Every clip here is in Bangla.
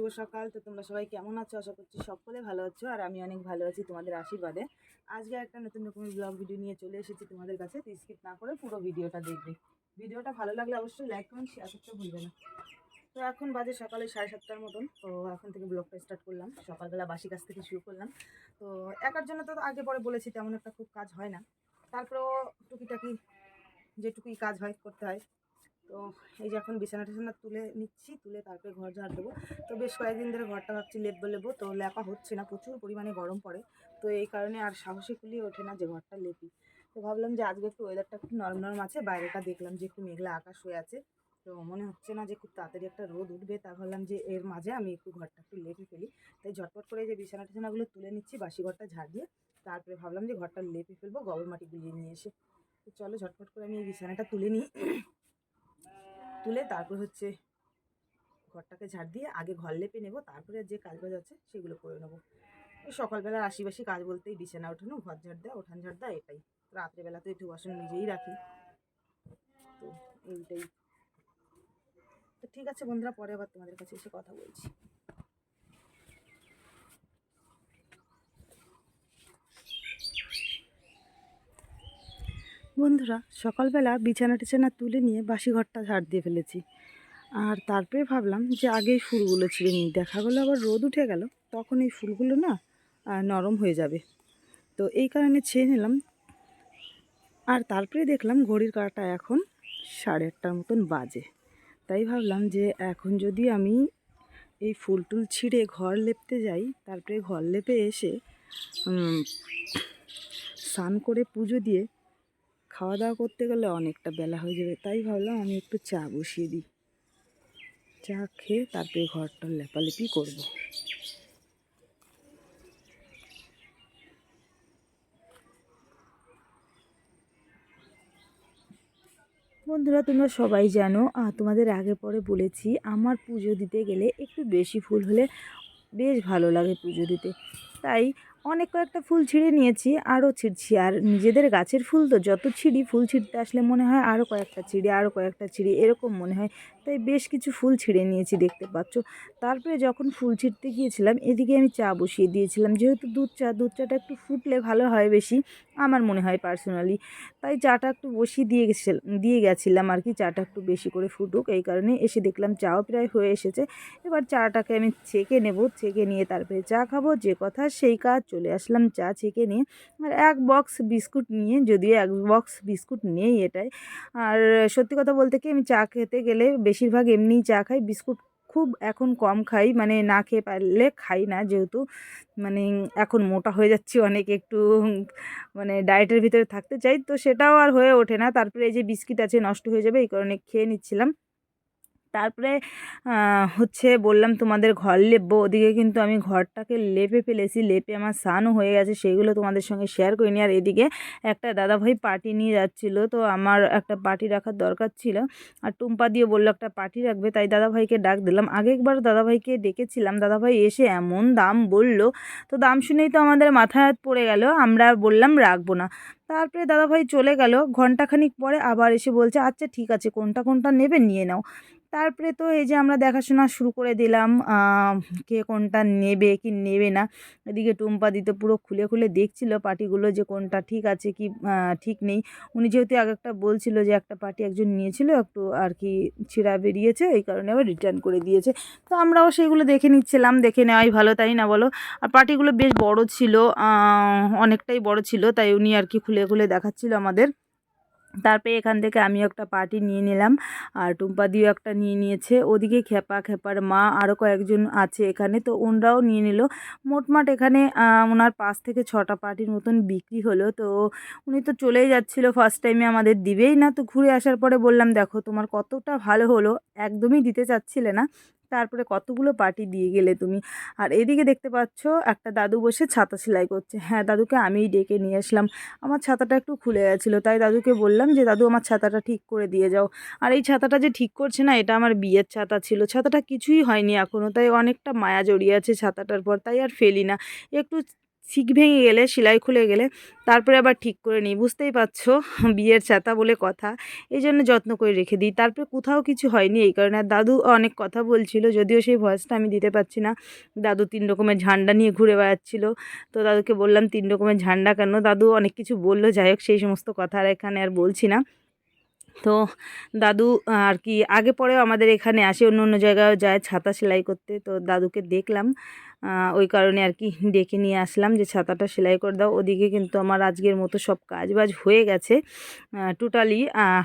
শুভ সকাল। তো তোমরা সবাই কেমন আছো? আশা করছি সকলে ভালো আছো আর আমি অনেক ভালো আছি তোমাদের আশীর্বাদে। আজকে একটা নতুন রকমের ব্লগ ভিডিও নিয়ে চলে এসেছি তোমাদের কাছে। তো স্কিপ না করে পুরো ভিডিওটা দেখবে। ভিডিওটা ভালো লাগলে অবশ্যই লাইক কমেন্ট শেয়ার করতে ভুলবে না। তো এখন বাজে সকালে সাড়ে সাতটার মতন। তো এখন থেকে ব্লগটা স্টার্ট করলাম। সকালবেলা বাসি কাজ থেকে শুরু করলাম। তো একার জন্য তো আগে পরে বলেছি, তেমন একটা খুব কাজ হয় না। তারপরেও টুকিটাকি যেটুকুই কাজ হয়, করতে হয়। তো এই যে এখন বিছানা টিছানা তুলে নিচ্ছি, তুলে তারপরে ঘর ঝাড় দেবো। তো বেশ কয়েকদিন ধরে ঘরটা ভাবছি লেপবো লেবো তো লেপা হচ্ছে না, প্রচুর পরিমাণে গরম পড়ে। তো এই কারণে আর সাহসে কুলিয়ে ওঠে না যে ঘরটা লেপি। তো ভাবলাম যে আজকে একটু ওয়েদারটা একটু নরম নরম আছে, বাইরেটা দেখলাম যে একটু মেঘলা আকাশ হয়ে আছে। তো মনে হচ্ছে না যে খুব তাড়াতাড়ি একটা রোদ উঠবে, তা ভাবলাম যে এর মাঝে আমি একটু ঘরটা একটু লেপে ফেলি। তাই ঝটপট করে যে বিছানা টিছানাগুলো তুলে নিচ্ছি, বাসি ঘরটা ঝাড় দিয়ে, তারপরে ভাবলাম যে ঘরটা লেপে ফেলব গোবর মাটি গুলিয়ে নিয়ে এসে। তো চলো ঝটপট করে আমি এই বিছানাটা তুলে নিই। তুলে তারপর হচ্ছে ঘরটাকে ঝাড় দিয়ে আগে ঘর লেপে নেব, তারপরে যে কাজ বাজ আছে সেগুলো করে নেব। এই সকালবেলার আশিবাসি কাজ বলতেই বিছানা ওঠানো ঘর ঝাড় দেওয়া, ওঠান ঝাড় দেওয়া, এটাই। রাত্রেবেলা তো একটু বাসন নিজেই রাখি। তো এইটাই। তো ঠিক আছে বন্ধুরা, পরে আবার তোমাদের কাছে এসে কথা বলছি। বন্ধুরা, সকালবেলা বিছানা টিছানা তুলে নিয়ে বাসি ঘরটা ঝাড় দিয়ে ফেলেছি। আর তারপরে ভাবলাম যে আগে ফুলগুলো ছিঁড়ে নিই। দেখা গেলো আবার রোদ উঠে গেল, তখন এই ফুলগুলো না নরম হয়ে যাবে। তো এই কারণে ছেড়ে নিলাম। আর তারপরে দেখলাম ঘড়ির কাঁটা এখন সাড়ে আটটার মতন বাজে। তাই ভাবলাম যে এখন যদি আমি এই ফুল টুল ছিঁড়ে ঘর লেপতে যাই, তারপরে ঘর লেপে এসে স্নান করে পুজো দিয়ে খাওয়া দাওয়া করতে গেলে অনেকটা বেলা হয়ে যাবে, তাই ভাবলাম আমি একটু চা বসিয়ে দিই। চা খেয়ে তারপরে ঘরটা লেপালেপি করব। বন্ধুরা, তোমরা সবাই জানো তোমাদের আগে পরে বলেছি, আমার পুজো দিতে গেলে একটু বেশি ফুল হলে বেশ ভালো লাগে পুজো দিতে। তাই অনেক কয়েকটা ফুল ছিঁড়ে নিয়েছি, আরও ছিঁড়ছি। আর নিজেদের গাছের ফুল তো, যত ছিঁড়ি ফুল ছিঁড়তে আসলে মনে হয় আরও কয়েকটা ছিঁড়ি, আরও কয়েকটা ছিঁড়ি, এরকম মনে হয়। তাই বেশ কিছু ফুল ছিঁড়ে নিয়েছি, দেখতে পাচ্ছ। তারপরে যখন ফুল ছিঁড়তে গিয়েছিলাম, এদিকে আমি চা বসিয়ে দিয়েছিলাম। যেহেতু দুধ চা, দুধ চাটা একটু ফুটলে ভালো হয় বেশি, আমার মনে হয় পার্সোনালি। তাই চাটা একটু বসিয়ে দিয়ে গেছিলাম দিয়ে গেছিলাম আর কি, চাটা একটু বেশি করে ফুটুক, এই কারণে এসে দেখলাম চাও প্রায় হয়ে এসেছে। এবার চাটাকে আমি ছেঁকে নেব, ছেঁকে নিয়ে তারপরে চা খাব, যে কথা সেই কাজ চলে আসলাম চা ছেঁকে নিয়ে। আর এক বক্স বিস্কুট নিয়ে, যদিও এক বক্স বিস্কুট নেই এটাই। আর সত্যি কথা বলতে কি, আমি চা খেতে গেলে বেশিরভাগ এমনিই চা খাই। বিস্কুট খুব এখন কম খাই মানে না খেয়ে পারলে খাই না যেহেতু মানে এখন মোটা হয়ে যাচ্ছি, অনেক একটু মানে ডায়েটের ভিতরে থাকতে চাই। তো সেটাও আর হয়ে ওঠে না। তারপরে এই যে বিস্কিট আছে, নষ্ট হয়ে যাবে, এই কারণে খেয়ে নিচ্ছিলাম। তারপরে হচ্ছে বললাম তোমাদের ঘর লেপবো। ওদিকে কিন্তু আমি ঘরটাকে লেপে ফেলেছি, লেপে আমার স্নানও হয়ে গেছে সেইগুলো তোমাদের সঙ্গে শেয়ার করিনি। আর এদিকে একটা দাদাভাই পার্টি নিয়ে যাচ্ছিল, তো আমার একটা পার্টি রাখার দরকার ছিল। আর টুম্পা দিয়ে বলল, একটা পার্টি রাখবে। তাই দাদাভাইকে ডাক দিলাম। আগে একবার দাদাভাইকে ডেকেছিলাম, দাদাভাই এসে এমন দাম বলল, তো দাম শুনেই তো আমাদের মাথায় হাত পড়ে গেল, আমরা বললাম রাখব না। তারপরে দাদাভাই চলে গেল ঘন্টাখানিক পরে আবার এসে বলছে আচ্ছা ঠিক আছে, কোনটা কোনটা নেবে নিয়ে নাও। তারপরে তো এই যে আমরা দেখাশোনা শুরু করে দিলাম কে কোনটা নেবে, কি নেবে না। এদিকে টুম্পা দিতে পুরো খুলে খুলে দেখছিল পার্টিগুলো যে কোনটা ঠিক আছে, কি ঠিক নেই। উনি যেহেতু আগে একটা বলছিল যে একটা পার্টি একজন নিয়েছিল, একটু আর কি ছিঁড়া বেরিয়েছে, এই কারণে আবার রিটার্ন করে দিয়েছে। তো আমরাও সেগুলো দেখে নিচ্ছিলাম, দেখে নেওয়াই ভালো, তাই না বলো? আর পার্টিগুলো বেশ বড় ছিল অনেকটাই বড় ছিল, তাই উনি আর কি খুলে খুলে দেখাচ্ছিল আমাদের। তারপরে এখান থেকে আমিও একটা পার্টি নিয়ে নিলাম। আর টুম্পা দিও একটা নিয়ে নিয়েছে। ওদিকে খেপা খেপার মা আরও কয়েকজন আছে এখানে। তো ওনরাও নিয়ে নিল। মোটমাট এখানে ওনার পাঁচ থেকে ছটা পার্টির মতন বিক্রি হলো। তো উনি তো চলেই যাচ্ছিল। ফার্স্ট টাইমে আমাদের দিবেই না। তো ঘুরে আসার পরে বললাম, দেখো, তোমার কতটা ভালো হলো। একদমই দিতে চাচ্ছিলে না। তারপরে কতগুলো পার্টি দিয়ে গেলে তুমি? আর এদিকে দেখতে পাচ্ছ, একটা দাদু বসে ছাতা সেলাই করছে। হ্যাঁ দাদুকে আমিই ডেকে নিয়ে আসলাম। আমার ছাতাটা একটু খুলে গেছিল, তাই দাদুকে বললাম যে, দাদু, আমার ছাতাটা ঠিক করে দিয়ে যাও। আর এই ছাতাটা যে ঠিক করছে না, এটা আমার বিয়ের ছাতা ছিল। ছাতাটা কিছুই হয়নি এখনও তাই অনেকটা মায়া জড়িয়ে আছে ছাতাটার পর, তাই আর ফেলি না। একটু শিক ভেঙে গেলে, সেলাই খুলে গেলে তারপরে আবার ঠিক করে নিই, বুঝতেই পারছ? বিয়ের ছাতা বলে কথা। এই জন্য যত্ন করে রেখে দিই। তারপরে কোথাও কিছু হয়নি এই কারণে। আর দাদু অনেক কথা বলছিল, যদিও সেই ভয়েসটা আমি দিতে পারছি না। দাদু তিন রকমের ঝান্ডা নিয়ে ঘুরে বেড়াচ্ছিল। তো দাদুকে বললাম, তিন রকমের ঝান্ডা কেন? দাদু অনেক কিছু বলল, যাই হোক সেই সমস্ত কথা আর এখানে আর বলছি না। তো দাদু আর কি, আগে পরেও আমাদের এখানে আসে, অন্য অন্য জায়গায়ও যায় ছাতা সেলাই করতে। তো দাদুকে দেখলাম। ওই কারণে আর কি ডেকে নিয়ে আসলাম যে ছাতাটা সেলাই করে দাও। ওদিকে কিন্তু আমার আজকের মতো সব কাজ বাজ হয়ে গেছে। টোটালি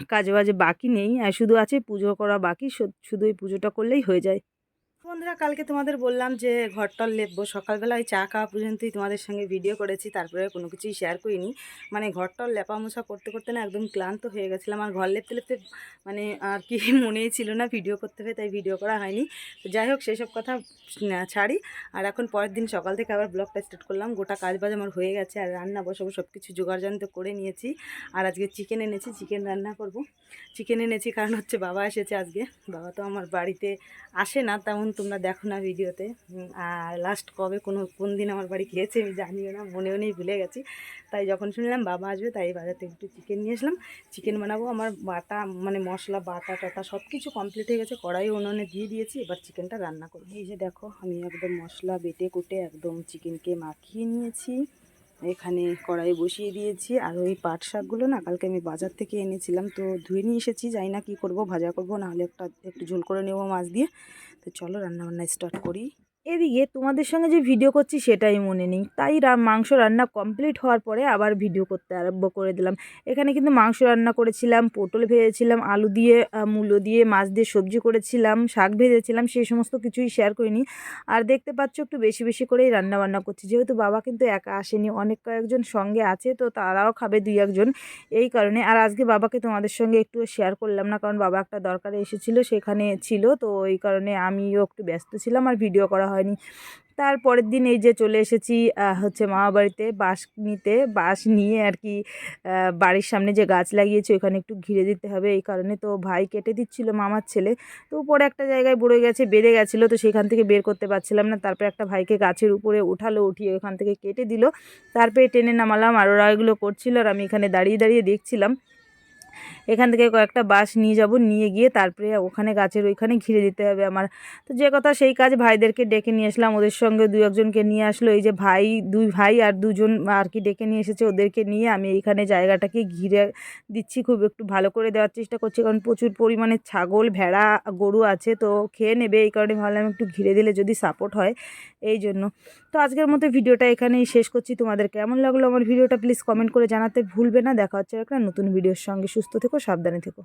কাজ বাজ বাকি নেই। শুধু আছে পুজো করা বাকি শুধু এই পুজোটা করলেই হয়ে যায়। বন্ধুরা, কালকে তোমাদের বললাম যে ঘরটল লেপবো। সকালবেলা ওই চা খাওয়া পর্যন্তই তোমাদের সঙ্গে ভিডিও করেছি, তারপরে কোনো কিছুই শেয়ার করিনি। মানে ঘরটল লেপা মোছা করতে করতে না একদম ক্লান্ত হয়ে গেছিলাম। আর ঘর লেপতে লেপতে মানে আর কি মনেই ছিল না ভিডিও করতে হবে তাই ভিডিও করা হয়নি। তো যাই হোক, সেসব কথা ছাড়ি। আর এখন পরের দিন সকাল থেকে আবার ব্লগটা স্টার্ট করলাম। গোটা কাজ বাজ আমার হয়ে গেছে, আর রান্না বসাবো সব কিছু জোগাড়যন্ত্র করে নিয়েছি। আর আজকে চিকেন এনেছি চিকেন রান্না করব। চিকেন এনেছি, কারণ হচ্ছে বাবা এসেছে আজকে। বাবা তো আমার বাড়িতে আসে না তেমন তোমরা দেখো না ভিডিওতে। আর লাস্ট কবে কোনো, কোন দিন আমার বাড়ি খেয়েছে আমি জানিও না, মনেও নেই, ভুলে গেছি। তাই যখন শুনলাম বাবা আসবে, তাই বাজার থেকে একটু চিকেন নিয়ে আসলাম। চিকেন বানাবো, আমার বাটা মানে মশলা, বাটা, টাটা সব কিছু কমপ্লিট হয়ে গেছে কড়াই উনুনে দিয়ে দিয়েছি, এবার চিকেনটা রান্না করব। এই যে দেখো, আমি একদম মশলা বেটে কুটে একদম চিকেনকে মাখিয়ে নিয়েছি। এখানে কড়াই বসিয়ে দিয়েছি আর ওই পাট শাকগুলো না কালকে আমি বাজার থেকে এনেছিলাম, তো ধুয়ে নিয়ে এসেছি। যাই না কী করব, ভাজা করব, নাহলে একটা, একটু ঝোল করে নেব মাছ দিয়ে। তো চলো রান্নাবান্না স্টার্ট করি। এদিকে তোমাদের সঙ্গে যে ভিডিও করছি সেটাই মনে নেই। তাই রা- মাংস রান্না কমপ্লিট হওয়ার পরে আবার ভিডিও করতে আরম্ভ করে দিলাম। এখানে কিন্তু মাংস রান্না করেছিলাম, পটল ভেজেছিলাম, আলু দিয়ে মূলো দিয়ে, মাছ দিয়ে সবজি করেছিলাম, শাক ভেজেছিলাম, সেই সমস্ত কিছুই শেয়ার করিনি। আর দেখতে পাচ্ছ একটু বেশি বেশি করেই রান্না বান্না করছি। যেহেতু বাবা কিন্তু একা আসেনি, অনেক কয়েকজন সঙ্গে আছে, তো তারাও খাবে দুই একজন এই কারণে। আর আজকে বাবাকে তোমাদের সঙ্গে একটু শেয়ার করলাম না, কারণ বাবা একটা দরকারে এসেছিল, সেখানে ছিল, তো এই কারণে আমিও একটু ব্যস্ত ছিলাম আর ভিডিও করা হয়নি। তারপরের দিন এই যে চলে এসেছি হচ্ছে মামা বাড়িতে বাঁশ নিতে। বাঁশ নিয়ে আর কি বাড়ির সামনে যে গাছ লাগিয়েছে ওখানে একটু ঘিরে দিতে হবে। এই কারণে তো ভাই কেটে দিচ্ছিল মামার ছেলে। তো উপরে একটা জায়গায় বড়ে গেছে বেড়ে গেছিল। তো সেখান থেকে বের করতে পারছিলাম না। তারপরে একটা ভাইকে গাছের উপরে উঠালো, উঠিয়ে ওখান থেকে কেটে দিল। তারপরে টেনে নামালাম আর ওরা এগুলো করছিল আর আমি এখানে দাঁড়িয়ে দাঁড়িয়ে দেখছিলাম। এখান থেকে কয়েকটা বাঁশ নিয়ে যাব, নিয়ে গিয়ে তারপরে ওখানে গাছের ওইখানে ঘিরে দিতে হবে আমার। তো যে কথা সেই কাজ ভাইদেরকে ডেকে নিয়ে আসলাম, ওদের সঙ্গে দু একজনকে নিয়ে আসলো, এই যে ভাই, দুই ভাই আর দুজন আর কি ডেকে নিয়ে এসেছে ওদেরকে নিয়ে। আমি এইখানে জায়গাটাকে ঘিরে দিচ্ছি, খুব একটু ভালো করে দেওয়ার চেষ্টা করছি, কারণ প্রচুর পরিমাণে ছাগল, ভেড়া, গরু আছে, তো খেয়ে নেবে, এই কারণে ভাবলাম একটু ঘিরে দিলে যদি সাপোর্ট হয়, এই জন্য। তো আজকের মতো ভিডিওটা এখানেই শেষ করছি। তোমাদের কেমন লাগল আমার ভিডিওটা প্লিজ কমেন্ট করে জানাতে ভুলবে না। দেখা হচ্ছে একটা নতুন ভিডিওর সঙ্গে। সুস্থ থেকো, সাবধানে থেকো।